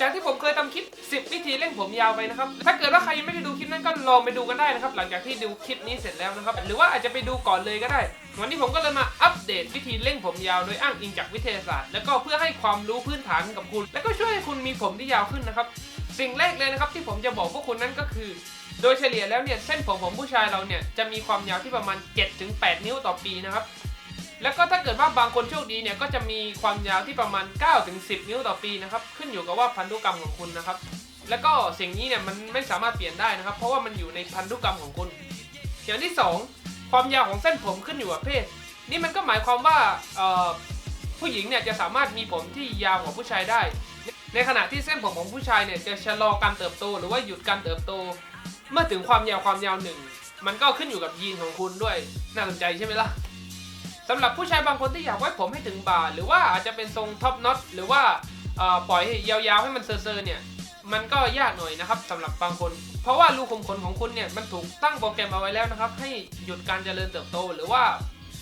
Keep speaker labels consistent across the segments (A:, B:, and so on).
A: จากที่ผมเคยทำคลิป 10 วิธีเร่งผมยาวไปนะครับ ถ้าเกิดว่าใครยังไม่ได้ดูคลิปนั้นก็ลองไปดูกันได้นะครับ หลังจากที่ดูคลิปนี้เสร็จแล้วนะครับ หรือว่าอาจจะไปดูก่อนเลยก็ได้ วันนี้ผมก็เลยมาอัปเดตวิธีเร่งผมยาวโดยอ้างอิงจากวิทยาศาสตร์ แล้วก็เพื่อให้ความรู้พื้นฐานกับคุณ แล้วก็ช่วยให้คุณมีผมที่ยาวขึ้นนะครับ สิ่งแรกเลยนะครับที่ผมจะบอกพวกคุณนั่นก็คือ โดยเฉลี่ยแล้วเนี่ยเส้นผมของผู้ชายเราเนี่ยจะมีความยาวที่ประมาณ 7-8 นิ้วต่อปีนะครับ แล้วก็ถ้าเกิดว่าบางคนโชคดีเนี่ยก็จะมีความยาวที่ประมาณ 9-10 นิ้วต่อปีนะครับขึ้นอยู่กับว่าพันธุกรรมของคุณนะครับ แล้วก็สิ่งนี้เนี่ยมันไม่สามารถเปลี่ยนได้นะครับ เพราะว่ามันอยู่ในพันธุกรรมของคุณ อย่างที่ 2 ความยาวของเส้นผมขึ้นอยู่กับเพศ นี่มันก็หมายความว่าผู้หญิงเนี่ยจะสามารถมีผมที่ยาวกว่าผู้ชายได้ ในขณะที่เส้นผมของผู้ชายเนี่ยจะชะลอการเติบโตหรือว่าหยุดการเติบโต เมื่อถึงความยาวความยาวหนึ่งมันก็ขึ้นอยู่กับยีนของคุณด้วยน่าสนใจใช่ไหมล่ะ สำหรับผู้ชายบางคนที่อยากไว้ผมให้ถึงบ่า หรือว่าอาจจะเป็นทรงท็อปน็อตหรือว่าปล่อยให้ยาวๆให้มันเซอร์เนี่ยมันก็ยากหน่อยนะครับสำหรับบางคน เพราะว่ารูขุมขนของคุณเนี่ยมันถูกตั้งโปรแกรมเอาไว้แล้วนะครับ ให้หยุดการเจริญเติบโตหรือว่า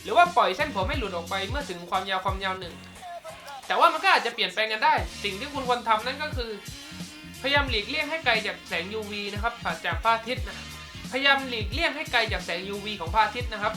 A: หรือว่าปล่อยเส้นผมให้หลุดออกไปเมื่อถึงความยาวความยาวหนึ่ง แต่ว่ามันก็อาจจะเปลี่ยนแปลงกันได้ สิ่งที่คุณควรทำนั่นก็คือ พยายามหลีกเลี่ยงให้ไกลจากแสง UV นะครับจากพระอาทิตย์นะพยายามหลีกเลี่ยงให้ไกลจากแสง UV ของพระอาทิตย์นะครับ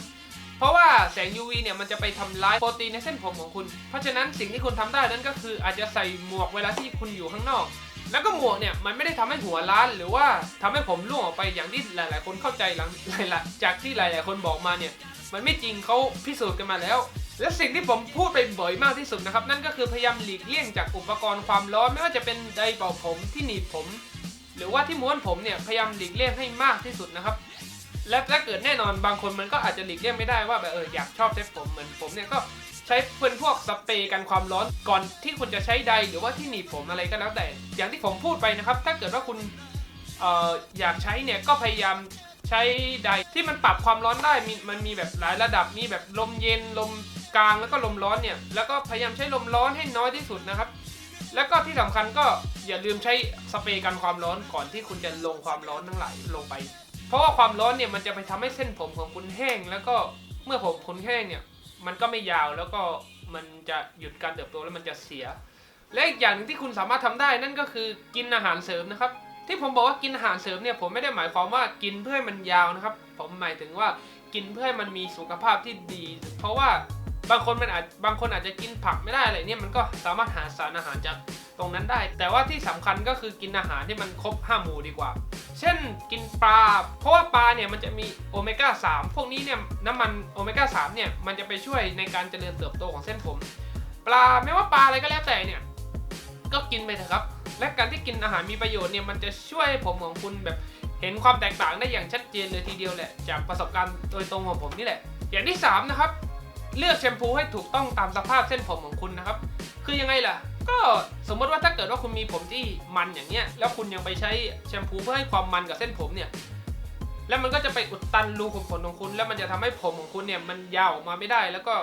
A: เพราะว่าแสง UV เนี่ยมันจะไปทำร้ายโปรตีนในเส้นผมของคุณ เพราะฉะนั้นสิ่งที่คุณทำได้นั่นก็คืออาจจะใส่หมวกเวลาที่คุณอยู่ข้างนอก แล้วก็หมวกเนี่ยมันไม่ได้ทำให้หัวล้าน หรือว่าทำให้ผมร่วงออกไปอย่างที่หลาย ๆ คนเข้าใจหลังหลายๆจากที่หลาย ๆ คนบอกมาเนี่ยมันไม่จริงเขาพิสูจน์กันมาแล้ว และสิ่งที่ผมพูดไปบ่อยมากที่สุดนะครับ นั่นก็คือพยายามหลีกเลี่ยงจากอุปกรณ์ความร้อนไม่ว่าจะเป็นไดร์เป่าผมที่หนีบผม หรือว่าที่ม้วนผมเนี่ยพยายามหลีกเลี่ยงให้มากที่สุดนะครับ และถ้าเกิดแน่นอนบางคนมันก็อาจจะหลีกเลี่ยงไม่ได้ว่าแบบเอออยากชอบเซ็ตผมเหมือนผมเนี่ยก็ใช้เป็นพวกสเปรย์กันความร้อนก่อนที่คุณจะใช้ไดหรือว่าที่หนีบผมอะไรก็แล้วแต่ อย่างที่ผมพูดไปนะครับ ถ้าเกิดว่าคุณเอ่ออยากใช้เนี่ยก็พยายามใช้ไดที่มันปรับความร้อนได้มีมันมีแบบหลายระดับมีแบบลมเย็นลมกลางแล้วก็ลมร้อนเนี่ยแล้วก็พยายามใช้ลมร้อนให้น้อยที่สุดนะครับ แล้วก็ที่สำคัญก็อย่าลืมใช้สเปรย์กันความร้อนก่อนที่คุณจะลงความร้อนทั้งหลายลงไป เพราะว่าความร้อนเนี่ยมันจะไปทำให้เส้นผมของคุณแห้ง แล้วก็เมื่อผมคุณแห้งเนี่ยมันก็ไม่ยาวแล้วก็มันจะหยุดการเติบโตแล้วมันจะเสีย และอีกอย่างหนึงที่คุณสามารถทำได้นั่นก็คือกินอาหารเสริมนะครับ ที่ผมบอกว่ากินอาหารเสริมเนี่ยผมไม่ได้หมายความว่ากินเพื่อให้มันยาวนะครับ ผมหมายถึงว่ากินเพื่อให้มันมีสุขภาพที่ดี เพราะว่าบางคนมันอาจบางคนอาจจะกินผักไม่ได้อะไรเนี่ยมันก็สามารถหาสารอาหารจาก ตรงนั้นได้ แต่ว่าที่สำคัญก็คือกินอาหารที่มันครบห้าหมู่ดีกว่า เช่นกินปลา เพราะว่าปลาเนี่ยมันจะมีโอเมก้า 3 พวกนี้เนี่ยน้ำมันโอเมก้า 3 เนี่ยมันจะไปช่วยในการเจริญเติบโตของเส้นผม ปลาไม่ว่าปลาอะไรก็แล้วแต่เนี่ยก็กินไปเถอะครับ และการที่กินอาหารมีประโยชน์เนี่ยมันจะช่วยผมของคุณแบบเห็นความแตกต่างได้อย่างชัดเจนเลยทีเดียวแหละ จากประสบการณ์โดยตรงของผมนี่แหละ อย่างที่สามนะครับ เลือกแชมพูให้ถูกต้องตามสภาพเส้นผมของคุณนะครับ คือยังไงล่ะ ก็สมมติว่าถ้าเกิดว่าคุณมีผมที่มันอย่างเงี้ย แล้วคุณยังไปใช้แชมพูเพื่อให้ความมันกับเส้นผมเนี่ย แล้วมันก็จะไปอุดตันรูขุมขนของคุณ แล้วมันจะทำให้ผมของคุณเนี่ยมันยาวออกมาไม่ได้ แล้วก็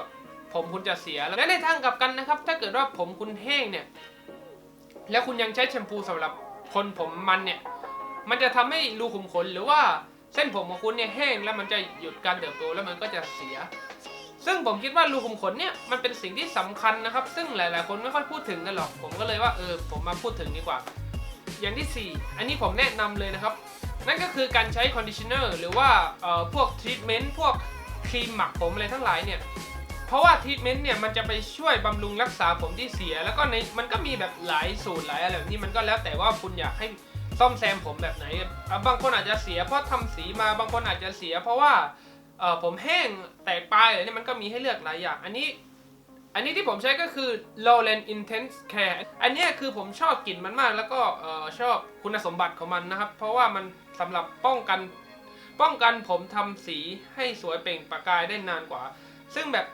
A: ผมคุณจะเสีย และในทางกลับกันนะครับ ถ้าเกิดว่าผมคุณแห้งเนี่ย แล้วคุณยังใช้แชมพูสำหรับคนผมมันเนี่ย มันจะทำให้รูขุมขนหรือว่าเส้นผมของคุณเนี่ยแห้งแล้วมันจะหยุดการเติบโตแล้วมันก็จะเสีย ซึ่งผมคิดว่ารูขุมขนเนี่ยมันเป็นสิ่งที่สำคัญนะครับ ซึ่งหลาย ๆ คนไม่ค่อยพูดถึงกันหรอก ผมก็เลยว่าเออผมมาพูดถึงดีกว่า อย่างที่ 4 อันนี้ผมแนะนำเลยนะครับ นั่นก็คือการใช้คอนดิชเนอร์หรือว่าเอ่อพวกทรีทเมนต์พวกครีมหมักผมอะไรทั้งหลายเนี่ยเพราะว่าทรีทเมนต์เนี่ยมันจะไปช่วยบำรุงรักษาผมที่เสีย แล้วก็ในมันก็มีแบบหลายสูตรหลายอะไรแบบนี้มันก็แล้วแต่ว่าคุณอยากให้ซ่อมแซมผมแบบไหน บางคนอาจจะเสียเพราะทำสีมาบางคนอาจจะเสีย เพราะว่า เออผมแห้งแตกปลายอะไรเนี่ยมันก็มีให้เลือกหลายอย่าง อันนี้ อันนี้ที่ผมใช้ก็คือ Lowland Intense Care อันนี้คือผมชอบกลิ่นมันมากแล้วก็เออชอบคุณสมบัติของมันนะครับ เพราะว่ามันสำหรับป้องกันป้องกันผมทำสีให้สวยเปล่งประกายได้นานกว่า ซึ่งแบบ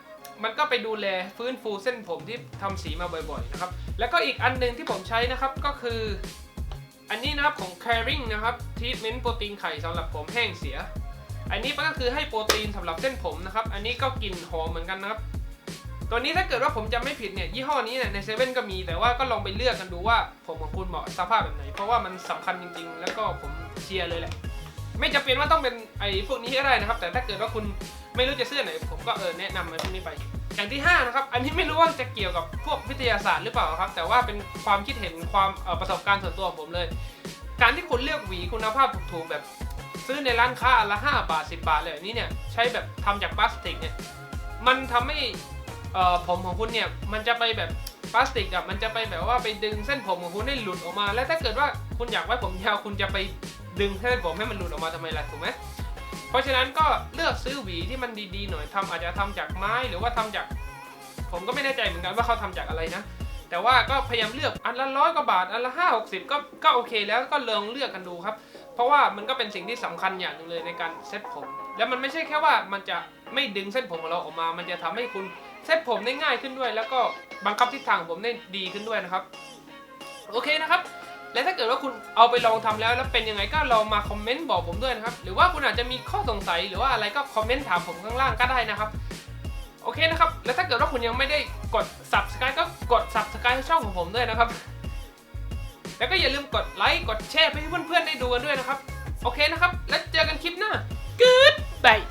A: มันก็ไปดูแลฟื้นฟูเส้นผมที่ทำสีมาบ่อยๆนะครับ แล้วก็อีกอันหนึงที่ผมใช้นะครับก็คือ อันนี้นะครับของ Caring นะครับทีทเมนต์โปรตีนไข่สำหรับผมแห้งเสีย อันนี้ก็คือให้โปรตีนสำหรับเส้นผมนะครับ อันนี้ก็กลิ่นหอมเหมือนกันนะครับ ตัวนี้ถ้าเกิดว่าผมจำไม่ผิดเนี่ยยี่ห้อนี้เนี่ยในเซเว่นก็มี แต่ว่าก็ลองไปเลือกกันดูว่าผมของคุณเหมาะสภาพแบบไหน เพราะว่ามันสำคัญจริง ๆ แล้วก็ผมเชียร์เลยแหละ ไม่จำเป็นว่าต้องเป็นไอ้พวกนี้ก็ได้นะครับ แต่ถ้าเกิดว่าคุณไม่รู้จะเสื้อไหน ผมก็เออแนะนำมันพวกนี้ไปอย่างที่5นะครับ อันนี้ไม่รู้ว่าจะเกี่ยวกับพวกวิทยาศาสตร์หรือเปล่าครับ แต่ว่าเป็นความคิดเห็นความประสบการณ์ส่วนตัวของผมเลย การที่คุณเลือกหวีคุณภาพถูกๆแบบ ซื้อในร้านค้าละ 5 บาท 10 บาทเลยแบบนี้เนี่ยใช้แบบทำจากพลาสติกเนี่ยมันทำให้ผมของคุณเนี่ยมันจะไปแบบพลาสติกอะมันจะไปแบบว่าไปดึงเส้นผมของคุณให้หลุดออกมา แล้วถ้าเกิดว่าคุณอยากไว้ผมยาวคุณจะไปดึงเส้นผมให้มันหลุดออกมาทำไมล่ะถูกไหมเพราะฉะนั้นก็เลือกซื้อหวีที่มันดีๆหน่อยทำอาจจะทำจากไม้หรือว่าทำจาก ผมก็ไม่แน่ใจเหมือนกันว่าเขาทำจากอะไรนะ แต่ว่าก็พยายามเลือกอันละร้อยกว่าบาทอันละห้าหกสิบก็ก็โอเคแล้วก็ลองเลือกกันดูครับ ราะว่ามันก็เป็นสิ่งที่สำคัญอย่างหนึงเลยในการเซ็ตผม แล้วมันไม่ใช่แค่ว่ามันจะไม่ดึงเส้นผมของเราออกมา มันจะทำให้คุณเซ็ตผมได้ง่ายขึ้นด้วย แล้วก็บังคับทิศทางผมได้ดีขึ้นด้วยนะครับ โอเคนะครับ และถ้าเกิดว่าคุณเอาไปลองทำแล้วแล้วเป็นยังไงก็ลองมาคอมเมนต์บอกผมด้วยนะครับ หรือว่าคุณอาจจะมีข้อสงสัยหรือว่าอะไรก็คอมเมนต์ถามผมข้างล่างก็ได้นะครับโอเคนะครับ แล้วถ้าเกิดว่าคุณยังไม่ได้กด subscribe ก็กด subscribe ช่องของผมด้วยนะครับ แล้วก็อย่าลืมกดไลค์กดแชร์ไปให้เพื่อนๆได้ดูกันด้วยนะครับ โอเคนะครับ แล้วเจอกันคลิปหน้า Goodbye